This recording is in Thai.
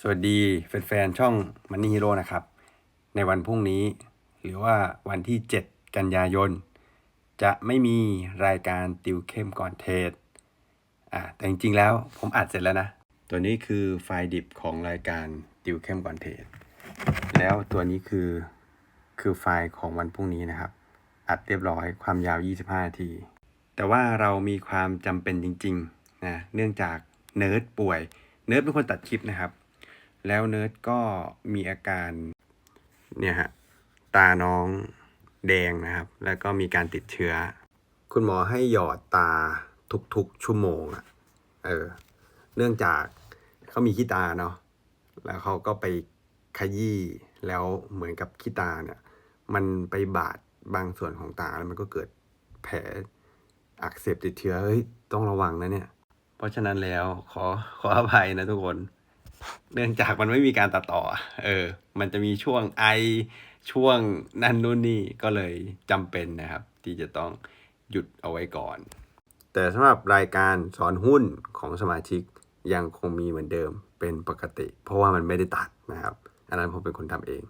สวัสดีแฟนๆช่อง Money Hero นะครับ ในวันพรุ่งนี้ หรือว่าวันที่ 7 กันยายน จะไม่มีรายการติวเข้มก่อนเทรดอ่าแต่จริงๆแล้วผมอัดเสร็จแล้วนะ ตัวนี้คือไฟล์ดิบของรายการติวเข้มก่อนเทรดแล้วตัวนี้คือคือไฟล์ของวันพรุ่งนี้นะครับ อัดเรียบร้อยความยาว 25นาที แต่ว่าเรามีความจำเป็นจริงๆนะเนื่องจากเนิร์ดป่วย เนิร์ดเป็นคนตัดคลิปนะครับ แล้วเนิร์ดก็มีอาการเนี่ยฮะตาน้องแดงนะครับ แล้วก็มีการติดเชื้อ คุณหมอให้หยอดตาทุกๆชั่วโมงอะเออเนื่องจากเขามีขี้ตาเนาะแล้วเขาก็ไปขยี้แล้วเหมือนกับขี้ตาเนี่ย มันไปบาดบางส่วนของตาแล้วมันก็เกิดแผลอักเสบติดเชื้อเฮ้ยต้องระวังนะเนี่ย เพราะฉะนั้นแล้วขอขออภัยนะทุกคน เนื่องจากมันไม่มีการตัดต่อ เออ มันจะมีช่วงไอช่วงนั่นนู่นนี่ก็เลยจำเป็นนะครับ ที่จะต้องหยุดเอาไว้ก่อน แต่สำหรับรายการสอนหุ้นของสมาชิกยังคงมีเหมือนเดิมเป็นปกติ เพราะว่ามันไม่ได้ตัดนะครับ อันนั้นผมเป็นคนทำเอง